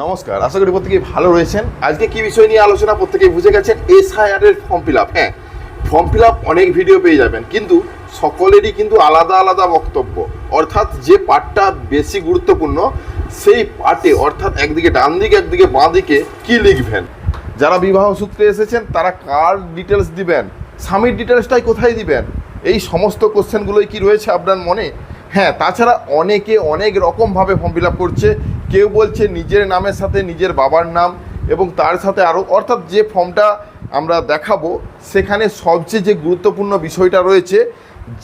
নমস্কার, আশা করি প্রত্যেকেই ভালো রয়েছেন। আজকে কি বিষয় নিয়ে আলোচনা প্রত্যেকেই বুঝে গেছেন? এসআইআর এর ফর্ম ফিল আপ হ্যাঁ ফর্ম ফিল আপ অনেক ভিডিও পেয়ে যাবেন, কিন্তু সকলেরই কিন্তু আলাদা আলাদা বক্তব্য। অর্থাৎ যে পার্টটা বেশি গুরুত্বপূর্ণ, সেই পার্টে অর্থাৎ একদিকে ডান দিকে একদিকে বাঁ দিকে কি লিখবেন? যারা বিবাহ সূত্রে এসেছেন, তারা কার ডিটেলস দিবেন? স্বামীর ডিটেলসটাই কোথায় দিবেন? এই সমস্ত কোশ্চেনগুলোই কি রয়েছে আপনার মনে? হ্যাঁ তাছাড়া অনেকে অনেক রকমভাবে ফর্ম ফিল আপ করছে। কেউ বলছে নিজের নামের সাথে নিজের বাবার নাম এবং তার সাথে আরও অর্থাৎ যে ফর্মটা আমরা দেখাবো, সেখানে সবচেয়ে যে গুরুত্বপূর্ণ বিষয়টা রয়েছে,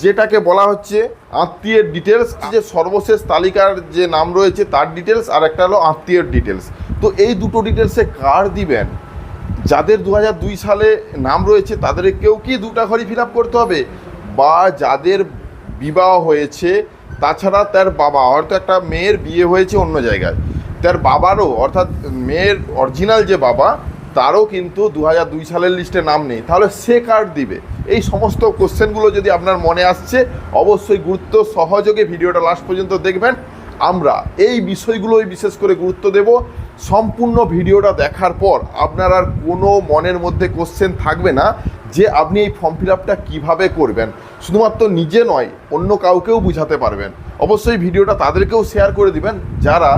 যেটাকে বলা হচ্ছে আত্মীয়ের ডিটেলস যে সর্বশেষ তালিকার যে নাম রয়েছে তার ডিটেলস আর একটা হলো আত্মীয়ের ডিটেলস তো এই দুটো ডিটেলসে কার দিবেন? যাদের দু সালে নাম রয়েছে তাদেরকেও কি দুটা ঘরই ফিল করতে হবে? বা যাদের বিবাহ হয়েছে তাছাড়া তার বাবা, অর্থাৎ একটা মেয়ের বিয়ে হয়েছে অন্য জায়গায়। তার বাবারও, অর্থাৎ মেয়ের অরিজিনাল যে বাবা, তারও কিন্তু দু দুই সালের লিস্টে নাম নেই। তাহলে সে কার্ড দিবে? এই সমস্ত কোশ্চেনগুলো যদি আপনার মনে আসছে, অবশ্যই গুরুত্ব সহযোগে ভিডিওটা লাস্ট পর্যন্ত দেখবেন। আমরা এই বিষয়গুলোই বিশেষ করে গুরুত্ব দেব। সম্পূর্ণ ভিডিওটা দেখার পর আপনার আর কোনো মনের মধ্যে কোশ্চেন থাকবে না যে আপনি এই ফর্ম ফিল আপটা কীভাবে করবেন। শুধুমাত্র নিজে নয়, অন্য কাউকেও বুঝাতে পারবেন। অবশ্যই ভিডিওটা তাদেরকেও শেয়ার করে দিবেন, যারা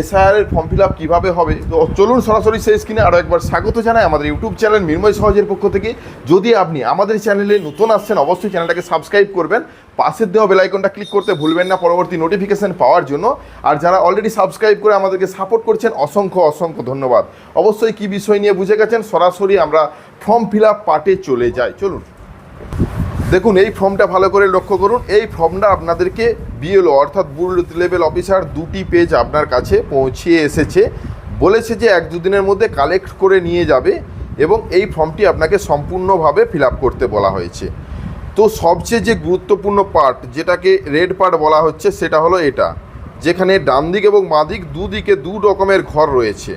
এসআইআর এর ফর্ম ফিল আপ কীভাবে হবে। তো চলুন সরাসরি সেই স্ক্রিনে আরও একবার স্বাগত জানাই আমাদের ইউটিউব চ্যানেল মির্ময় সহজের পক্ষ থেকে। যদি আপনি আমাদের চ্যানেলে নতুন আসছেন, অবশ্যই চ্যানেলটাকে সাবস্ক্রাইব করবেন। পাশের দেওয়া বেলাইকনটা ক্লিক করতে ভুলবেন না পরবর্তী নোটিফিকেশন পাওয়ার জন্য। আর যারা অলরেডি সাবস্ক্রাইব করে আমাদেরকে সাপোর্ট করছেন, অসংখ্য অসংখ্য ধন্যবাদ। অবশ্যই কি বিষয় নিয়ে বুঝে গেছেন, সরাসরি আমরা ফর্ম ফিল আপ পার্টে চলে যাই। চলুন। দেখুন, এই ফর্মটা ভালো করে লক্ষ্য করুন। এই ফর্মটা আপনাদেরকে বিএলও অর্থাৎ বুথ লেভেল অফিসার দুটি পেজ আপনার কাছে পৌঁছিয়ে এসেছে। বলেছে যে এক দুদিনের মধ্যে কালেক্ট করে নিয়ে যাবে এবং এই ফর্মটি আপনাকে সম্পূর্ণভাবে ফিল করতে বলা হয়েছে। তো সবচেয়ে যে গুরুত্বপূর্ণ পার্ট যেটাকে রেড পার্ট বলা হচ্ছে, সেটা হলো এটা, যেখানে ডান দিক এবং বাঁ দিক দুদিকে দু রকমের ঘর রয়েছে।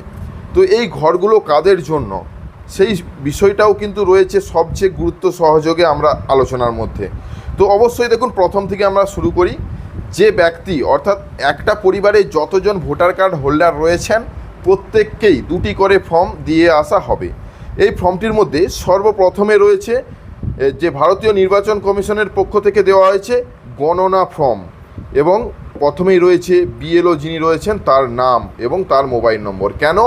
তো এই ঘরগুলো কাদের জন্য? সেই বিষয়টাও কিন্তু রয়েছে সবচেয়ে গুরুত্ব সহযোগে আমরা আলোচনার মধ্যে। তো অবশ্যই দেখুন, প্রথম থেকে আমরা শুরু করি, যে ব্যক্তি, অর্থাৎ একটা পরিবারে যতজন ভোটার কার্ড হোল্ডার রয়েছেন, প্রত্যেককেই দুটি করে ফর্ম দিয়ে আসা হবে। এই ফর্মটির মধ্যে সর্বপ্রথমে রয়েছে যে ভারতীয় নির্বাচন কমিশনের পক্ষ থেকে দেওয়া হয়েছে গণনা ফর্ম এবং প্রথমেই রয়েছে বিএলও যিনি রয়েছেন তার নাম এবং তার মোবাইল নম্বর। কেন?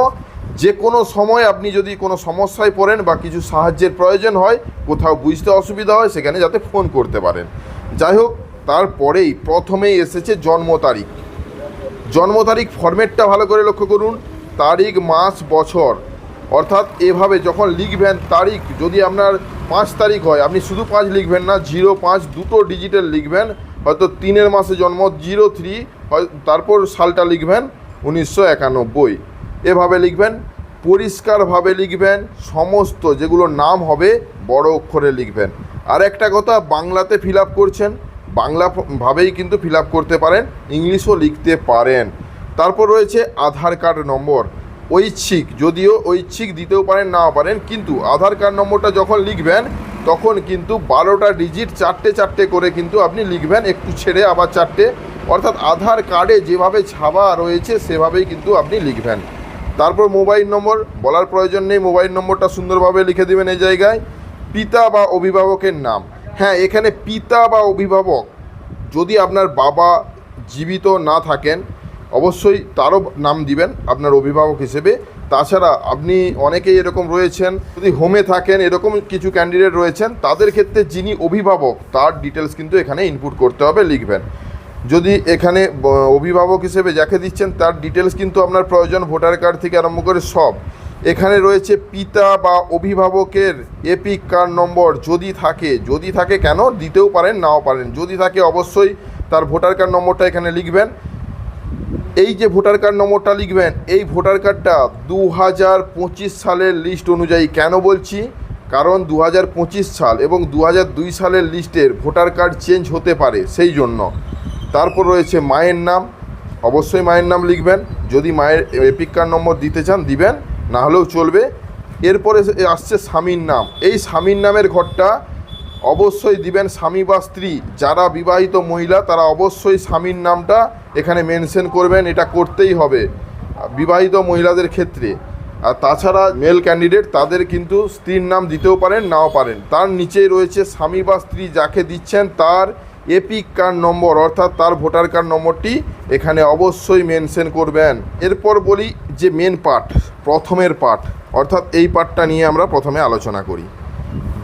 যে কোনো সময় আপনি যদি কোনো সমস্যায় পড়েন বা কিছু সাহায্যের প্রয়োজন হয়, কোথাও বুঝতে অসুবিধা হয়, সেখানে যাতে ফোন করতে পারেন। যাই হোক, তারপরেই প্রথমেই এসেছে জন্ম তারিখ। জন্ম তারিখ ফরম্যাটটা ভালো করে লক্ষ্য করুন। তারিখ, মাস, বছর। অর্থাৎ এভাবে যখন লিখবেন তারিখ, যদি আপনার পাঁচ তারিখ হয়, আপনি শুধু পাঁচ লিখবেন না, জিরো, পাঁচ দুটো ডিজিটাল লিখবেন। হয়তো তিনের মাসে জন্ম, জিরো, থ্রি তারপর সালটা লিখবেন উনিশশো একানব্বই। এভাবে লিখবেন, পরিষ্কারভাবে লিখবেন, সমস্ত যেগুলো নাম হবে বড় অক্ষরে লিখবেন। আর একটা কথা, বাংলাতে ফিল করছেন, বাংলা ভাবেই কিন্তু ফিল করতে পারেন, ইংলিশও লিখতে পারেন। তারপর রয়েছে আধার কার্ড নম্বর, ঐচ্ছিক, যদিও ঐচ্ছিক দিতেও পারেন, নাও পারেন, কিন্তু আধার কার্ড নম্বরটা যখন লিখবেন, তখন কিন্তু বারোটা ডিজিট চারটে চারটে করে কিন্তু আপনি লিখবেন, একটু ছেড়ে আবার চারটে। অর্থাৎ আধার কার্ডে যেভাবে ছাপা রয়েছে, সেভাবেই কিন্তু আপনি লিখবেন। তারপর মোবাইল নম্বর, বলার প্রয়োজন নেই, মোবাইল নম্বরটা সুন্দরভাবে লিখে দেবেন এই জায়গায়। পিতা বা অভিভাবকের নাম। হ্যাঁ এখানে পিতা বা অভিভাবক, যদি আপনার বাবা জীবিত না থাকেন, অবশ্যই তারও নাম দিবেন, আপনার অভিভাবক হিসেবে। তাছাড়া আপনি অনেকেই এরকম রয়েছেন, যদি হোমে থাকেন, এরকম কিছু ক্যান্ডিডেট রয়েছেন, তাদের ক্ষেত্রে যিনি অভিভাবক, তার ডিটেলস কিন্তু এখানে ইনপুট করতে হবে, লিখবেন। যদি এখানে অভিভাবক হিসেবে যাকে দিচ্ছেন, তার ডিটেলস কিন্তু আপনার প্রয়োজন, ভোটার কার্ড থেকে আরম্ভ করে সব। এখানে রয়েছে পিতা বা অভিভাবকের এপিক কার্ড নম্বর যদি থাকে যদি থাকে কেন? দিতেও পারেন, নাও পারেন। যদি থাকে অবশ্যই তার ভোটার কার্ড নম্বরটা এখানে লিখবেন। এই যে ভোটার কার্ড নম্বরটা লিখবেন, এই ভোটার কার্ডটা দু হাজার পঁচিশ সালের লিস্ট অনুযায়ী কেন বলছি? কারণ দু হাজার পঁচিশ সাল এবং দু হাজার দুই সালের লিস্টের ভোটার কার্ড চেঞ্জ হতে পারে, সেই জন্য। তারপর রয়েছে মায়ের নাম। অবশ্যই মায়ের নাম লিখবেন। যদি মায়ের এপিক কার্ড নম্বর দিতে চান, দিবেন। না হলেও চলবে। এরপরে আসছে স্বামীর নাম। এই স্বামীর নামের ঘরটা অবশ্যই দিবেন স্বামী বা স্ত্রী। যারা বিবাহিত মহিলা, তারা অবশ্যই স্বামীর নামটা এখানে মেনশন করবেন। এটা করতেই হবে বিবাহিত মহিলাদের ক্ষেত্রে। আর তাছাড়া মেল ক্যান্ডিডেট, তাদের কিন্তু স্ত্রীর নাম দিতেও পারেন, নাও পারেন। তার নিচেই রয়েছে স্বামী বা স্ত্রী যাকে দিচ্ছেন, তার এপিক কার্ড নম্বর, অর্থাৎ তার ভোটার কার্ড নম্বরটি এখানে অবশ্যই মেনশন করবেন। এরপর বলি যে মেন পার্ট প্রথমের পার্ট অর্থাৎ এই পার্টটা নিয়ে আমরা প্রথমে আলোচনা করি।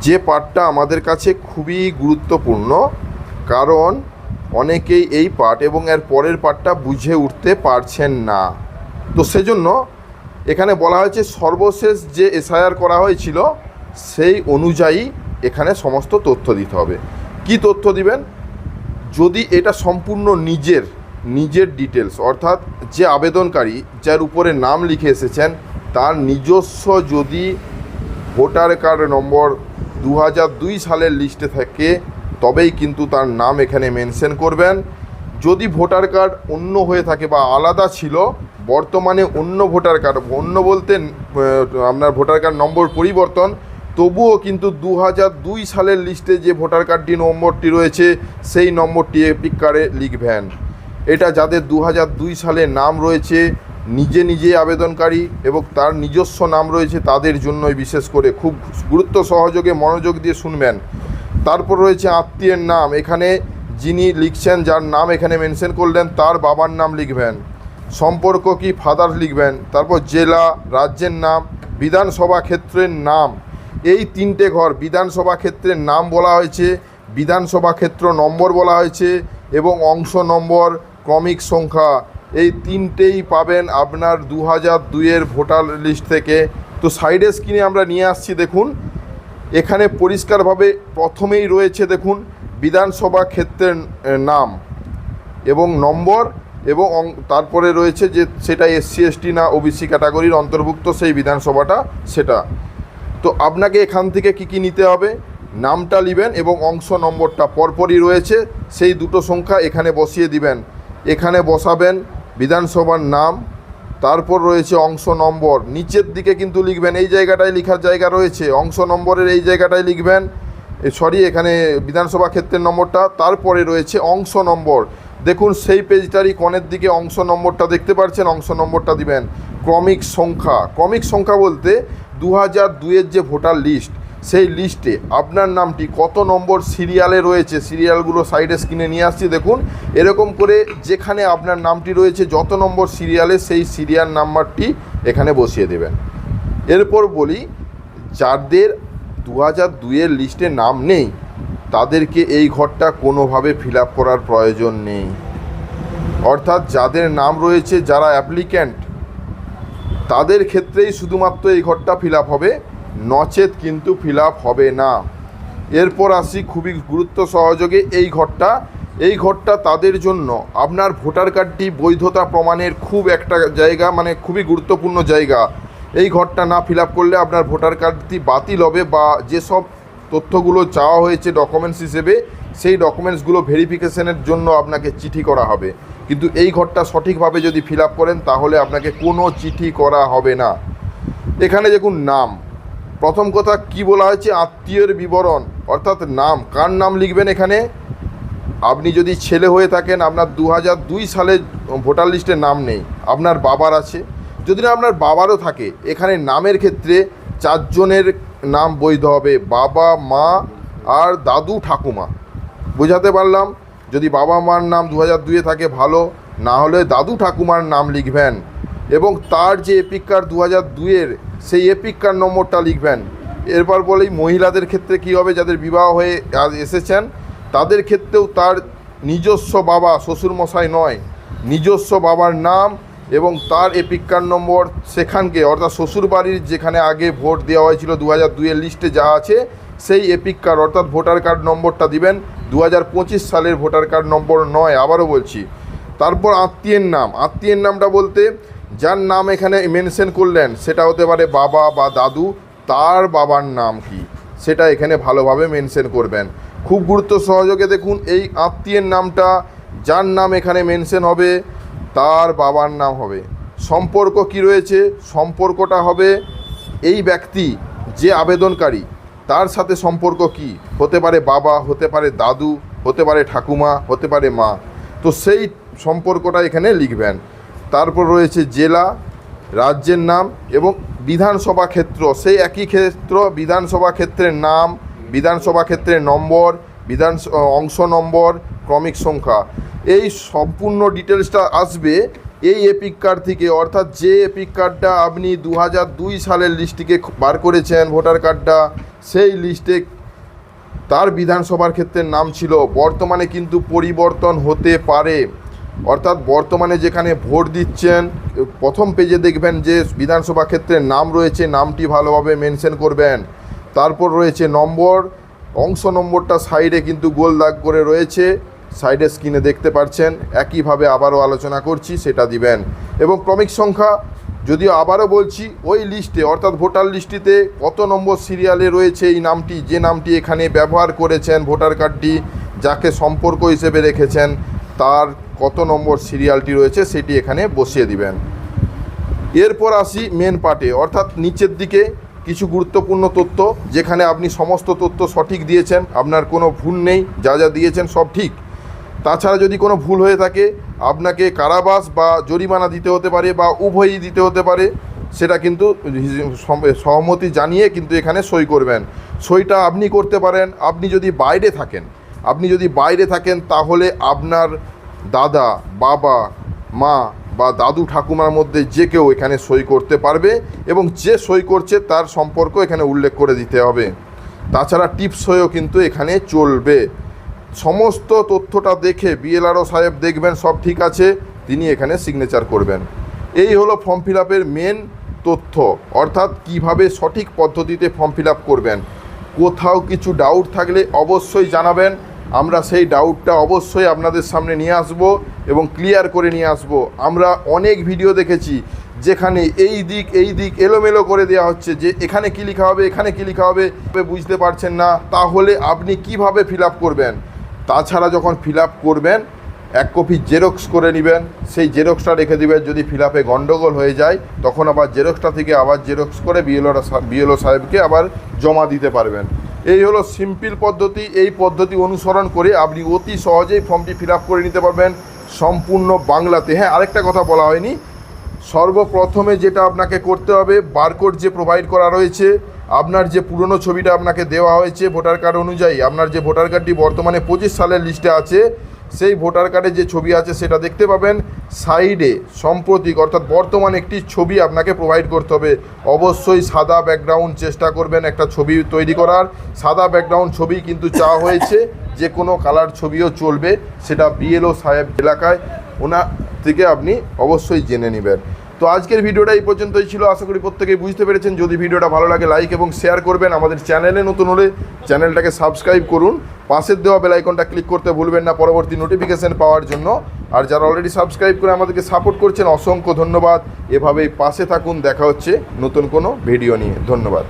যে পার্টটা আমাদের কাছে খুবই গুরুত্বপূর্ণ, কারণ অনেকেই এই পার্ট এবং এর পরের পার্টটা বুঝে উঠতে পারছেন না। তো সেজন্য এখানে বলা হয়েছে সর্বশেষ যে এসআইআর করা হয়েছিল, সেই অনুযায়ী এখানে সমস্ত তথ্য দিতে হবে। কি তথ্য দিবেন? যদি এটা সম্পূর্ণ নিজের নিজের ডিটেলস অর্থাৎ যে আবেদনকারী যার উপরে নাম লিখে এসেছেন, তার নিজস্ব যদি ভোটার কার্ড নম্বর দু দুই সালের লিস্টে থাকে, তবেই কিন্তু তার নাম এখানে মেনশন করবেন। যদি ভোটার কার্ড অন্য হয়ে থাকে বা আলাদা ছিল, বর্তমানে অন্য ভোটার কার্ড, অন্য বলতে আপনার ভোটার কার্ড নম্বর পরিবর্তন তবুও কিন্তু দু দুই সালের লিস্টে যে ভোটার কার্ডটি নম্বরটি রয়েছে, সেই নম্বরটি এপিক কার্ডে লিখবেন। এটা যাদের দু দুই সালে নাম রয়েছে, নিজে নিজে আবেদনকারী এবং তার নিজস্ব নাম রয়েছে, তাদের জন্যই বিশেষ করে খুব গুরুত্ব সহযোগে মনোযোগ দিয়ে শুনবেন। তারপর রয়েছে আত্মীয়ের নাম। এখানে যিনি লিখছেন, যার নাম এখানে মেনশন করলেন, তার বাবার নাম লিখবেন। সম্পর্ক কি ফাদার লিখবেন। তারপর জেলা, রাজ্যের নাম, বিধানসভা ক্ষেত্রের নাম। এই তিনটে ঘর বিধানসভা ক্ষেত্রের নাম বলা হয়েছে, বিধানসভা ক্ষেত্র নম্বর বলা হয়েছে এবং অংশ নম্বর ক্রমিক সংখ্যা। এই তিনটেই পাবেন আপনার দু হাজার দুইয়ের ভোটার লিস্ট থেকে। তো সাইডে স্ক্রিনে আমরা নিয়ে আসছি, দেখুন। এখানে পরিষ্কারভাবে প্রথমেই রয়েছে, দেখুন, বিধানসভা ক্ষেত্রের নাম এবং নম্বর এবং তারপরে রয়েছে যে সেটা এসসি, এসটি না ওবিসি ক্যাটাগরির অন্তর্ভুক্ত সেই বিধানসভাটা, সেটা। তো আপনাকে এখান থেকে কি কি নিতে হবে? নামটা নেবেন এবং অংশ নম্বরটা পরপরই রয়েছে। সেই দুটো সংখ্যা এখানে বসিয়ে দিবেন। এখানে বসাবেন বিধানসভার নাম, তারপর রয়েছে অংশ নম্বর। নিচের দিকে কিন্তু লিখবেন, এই জায়গাটায় লেখার জায়গা রয়েছে। অংশ নম্বরের এই জায়গাটায় লিখবেন সরি এখানে বিধানসভা ক্ষেত্রের নম্বরটা। তারপরে রয়েছে অংশ নম্বর। দেখুন, সেই পেজটারই কনের দিকে অংশ নম্বরটা দেখতে পাচ্ছেন অংশ নম্বরটা দিবেন। ক্রমিক সংখ্যা। ক্রমিক সংখ্যা বলতে দু হাজার দুইয়ের যে ভোটার লিস্ট, সেই লিস্টে আপনার নামটি কত নম্বর সিরিয়ালে রয়েছে, সিরিয়ালগুলো সাইডে স্ক্রিনে নিয়ে আসছি, দেখুন। এরকম করে যেখানে আপনার নামটি রয়েছে, যত নম্বর সিরিয়ালে, সেই সিরিয়াল নাম্বারটি এখানে বসিয়ে দেবেন। এরপর বলি, যাদের দু হাজার দুইয়ের লিস্টে নাম নেই, তাদেরকে এই ঘরটা কোনোভাবে ফিল করার প্রয়োজন নেই। অর্থাৎ যাদের নাম রয়েছে, যারা অ্যাপ্লিক্যান্ট তাদের ক্ষেত্রেই শুধুমাত্র এই ঘরটা ফিল হবে। নচেত কিন্তু ফিল হবে না। এরপর আসি খুবই গুরুত্ব সহযোগে এই ঘরটা। এই ঘরটা তাদের জন্য আপনার ভোটার কার্ডটি বৈধতা প্রমাণের খুব একটা জায়গা মানে খুবই গুরুত্বপূর্ণ জায়গা। এই ঘরটা না ফিল করলে আপনার ভোটার কার্ডটি বাতিল হবে বা যেসব তথ্যগুলো চাওয়া হয়েছে ডকুমেন্টস হিসেবে, সেই ডকুমেন্টসগুলো ভেরিফিকেশনের জন্য আপনাকে চিঠি করা হবে। কিন্তু এই ঘরটা সঠিকভাবে যদি ফিল করেন, তাহলে আপনাকে কোনো চিঠি করা হবে না। এখানে দেখুন, নাম। প্রথম কথা, কি বলা হয়েছে? আত্মীয়ের বিবরণ, অর্থাৎ নাম। কার নাম লিখবেন এখানে? আপনি যদি ছেলে হয়ে থাকেন, আপনার দু দুই সালে ভোটার লিস্টে নাম নেই। আপনার বাবার আছে। যদি না, আপনার বাবারও থাকে, এখানে নামের ক্ষেত্রে চারজনের নাম বৈধ হবে। বাবা, মা আর দাদু, ঠাকুমা। বোঝাতে পারলাম? যদি বাবা মার নাম দু হাজার দুয়ে থাকে, ভালো। না হলে দাদু ঠাকুমার নাম লিখবেন। এবং তার যে এপিক কার্ড দু হাজার দুইয়ের, সেই এপিক কার্ড নম্বরটা লিখবেন। এরপর বলেই মহিলাদের ক্ষেত্রে কী হবে? যাদের বিবাহ হয়ে এসেছেন, তাদের ক্ষেত্রেও তার নিজস্ব বাবা শ্বশুরমশাই নয়। নিজস্ব বাবার নাম এবং তার এপিক কার্ড নম্বর সেখানকে, অর্থাৎ শ্বশুরবাড়ির যেখানে আগে ভোট দেওয়া হয়েছিল দু হাজার দুইয়ের লিস্টে যা আছে, সেই এপিক কার্ড, অর্থাৎ ভোটার কার্ড নম্বরটা দিবেন। দু হাজার পঁচিশ সালের ভোটার কার্ড নম্বর নয়, আবারও বলছি। তারপর আত্মীয়ের নাম। আত্মীয়ের নামটা বলতে, যার নাম এখানে মেনশন করলেন, সেটা হতে পারে বাবা বা দাদু, তার বাবার নাম কি, সেটা এখানে ভালোভাবে মেনশন করবেন। খুব গুরুত্ব সহযোগে দেখুন, এই আত্মীয়ের নামটা, যার নাম এখানে মেনশন হবে, তার বাবার নাম হবে। সম্পর্ক কি রয়েছে? সম্পর্কটা হবে, এই ব্যক্তি যে আবেদনকারী তার সাথে সম্পর্ক কি? হতে পারে বাবা, হতে পারে দাদু, হতে পারে ঠাকুমা, হতে পারে মা। তো সেই সম্পর্কটা এখানে লিখবেন। তারপর রয়েছে জেলা, রাজ্যের নাম এবং বিধানসভা ক্ষেত্র। সেই একই ক্ষেত্র, বিধানসভা ক্ষেত্রের নাম, বিধানসভা ক্ষেত্রের নম্বর বিধান অংশ নম্বর, ক্রমিক সংখ্যা। এই সম্পূর্ণ ডিটেলসটা আসবে এই এপিক কার্ড থেকে, অর্থাৎ যে এপিক কার্ডটা আপনি দু দুই সালের লিস্টটিকে বার করেছেন ভোটার কার্ডটা সেই লিস্টে তার বিধানসভার ক্ষেত্রের নাম ছিল। বর্তমানে কিন্তু পরিবর্তন হতে পারে। অর্থাৎ বর্তমানে যেখানে ভোট দিচ্ছেন প্রথম পেজে দেখবেন যে বিধানসভা ক্ষেত্রের নাম রয়েছে, নামটি ভালোভাবে মেনশন করবেন। তারপর রয়েছে নম্বর, অংশ নম্বরটা সাইডে কিন্তু গোল দাগ করে রয়েছে। সাইডে স্ক্রিনে দেখতে পাচ্ছেন একইভাবে আবারও আলোচনা করছি, সেটা দিবেন। এবং ক্রমিক সংখ্যা, যদিও আবারও বলছি, ওই লিস্টে, অর্থাৎ ভোটার লিস্টিতে কত নম্বর সিরিয়ালে রয়েছে এই নামটি, যে নামটি এখানে ব্যবহার করেছেন ভোটার কার্ডটি, যাকে সম্পর্ক হিসেবে রেখেছেন, তার কত নম্বর সিরিয়ালটি রয়েছে সেটি এখানে বসিয়ে দিবেন। এরপর আসি মেন পার্টে অর্থাৎ নিচের দিকে কিছু গুরুত্বপূর্ণ তথ্য, যেখানে আপনি সমস্ত তথ্য সঠিক দিয়েছেন, আপনার কোনো ভুল নেই, যা যা দিয়েছেন সব ঠিক। তাছাড়া যদি কোনো ভুল হয়ে থাকে, আপনাকে কারাবাস বা জরিমানা দিতে হতে পারে বা উভয়ই দিতে হতে পারে, সেটা কিন্তু সহমতি জানিয়ে কিন্তু এখানে সই করবেন। সইটা আপনি করতে পারেন, আপনি যদি বাইরে থাকেন, আপনি যদি বাইরে থাকেন তাহলে আপনার দাদা, বাবা, মা বা দাদু ঠাকুমার মধ্যে যে কেউ এখানে সই করতে পারবে এবং যে সই করছে তার সম্পর্ক এখানে উল্লেখ করে দিতে হবে। তাছাড়া টিপস হয়েও কিন্তু এখানে চলবে। সমস্ত তথ্যটা দেখে বিএলআরও সাহেব দেখবেন, সব ঠিক আছে, তিনি এখানে সিগনেচার করবেন। এই হলো ফর্ম ফিল আপের মেন তথ্য, অর্থাৎ কীভাবে সঠিক পদ্ধতিতে ফর্ম ফিল আপ করবেন। কোথাও কিছু ডাউট থাকলে অবশ্যই জানাবেন, আমরা সেই ডাউটটা অবশ্যই আপনাদের সামনে নিয়ে আসব এবং ক্লিয়ার করে নিয়ে আসব। আমরা অনেক ভিডিও দেখেছি, যেখানে এই দিক এই দিক এলোমেলো করে দেওয়া হচ্ছে যে এখানে কী লেখা হবে, এখানে কী লেখা হবে, বুঝতে পারছেন না, তাহলে আপনি কীভাবে ফিল করবেন? তাছাড়া যখন ফিল আপ করবেন, এক কপি জেরক্স করে নেবেন, সেই জেরক্সটা রেখে দেবেন। যদি ফিল আপে গণ্ডগোল হয়ে যায়, তখন আবার জেরক্সটা থেকে আবার জেরক্স করে বিএলও বিএলও সাহেবকে আবার জমা দিতে পারবেন। এই হলো সিম্পল পদ্ধতি। এই পদ্ধতি অনুসরণ করে আপনি অতি সহজেই ফর্মটি ফিল আপ করে নিতে পারবেন সম্পূর্ণ বাংলাতে। হ্যাঁ আরেকটা কথা বলা হয়নি। সর্বপ্রথমে যেটা আপনাকে করতে হবে বারকোড যে প্রোভাইড করা রয়েছে আপনার যে পুরনো ছবিটা আপনাকে দেওয়া হয়েছে ভোটার কার্ড অনুযায়ী, আপনার যে ভোটার কার্ডটি বর্তমানে পঁচিশ সালের লিস্টে আছে, সেই ভোটার কার্ডে যে ছবি আছে সেটা দেখতে পাবেন। সাইডে সম্প্রতিক অর্থাৎ বর্তমান একটি ছবি আপনাকে প্রোভাইড করতে হবে। অবশ্যই সাদা ব্যাকগ্রাউন্ড চেষ্টা করবেন একটা ছবি তৈরি করার। সাদা ব্যাকগ্রাউন্ড ছবি কিন্তু চাওয়া হয়েছে, যে কোনো কালার ছবিও চলবে, সেটা বিএলও সাহেব এলাকায় ওনা থেকে আপনি অবশ্যই জেনে নেবেন। তো আজকের ভিডিওটা এই পর্যন্তই ছিল। আশা করি প্রত্যেকেই বুঝতে পেরেছেন। যদি ভিডিওটা ভালো লাগে লাইক এবং শেয়ার করবেন আমাদের চ্যানেলে নতুন হলে চ্যানেলটাকে সাবস্ক্রাইব করুন। পাশের দেওয়া বেলাইকনটা ক্লিক করতে ভুলবেন না পরবর্তী নোটিফিকেশান পাওয়ার জন্য। আর যারা অলরেডি সাবস্ক্রাইব করে আমাদেরকে সাপোর্ট করছেন, অসংখ্য ধন্যবাদ। এভাবেই পাশে থাকুন। দেখা হচ্ছে নতুন কোনো ভিডিও নিয়ে। ধন্যবাদ।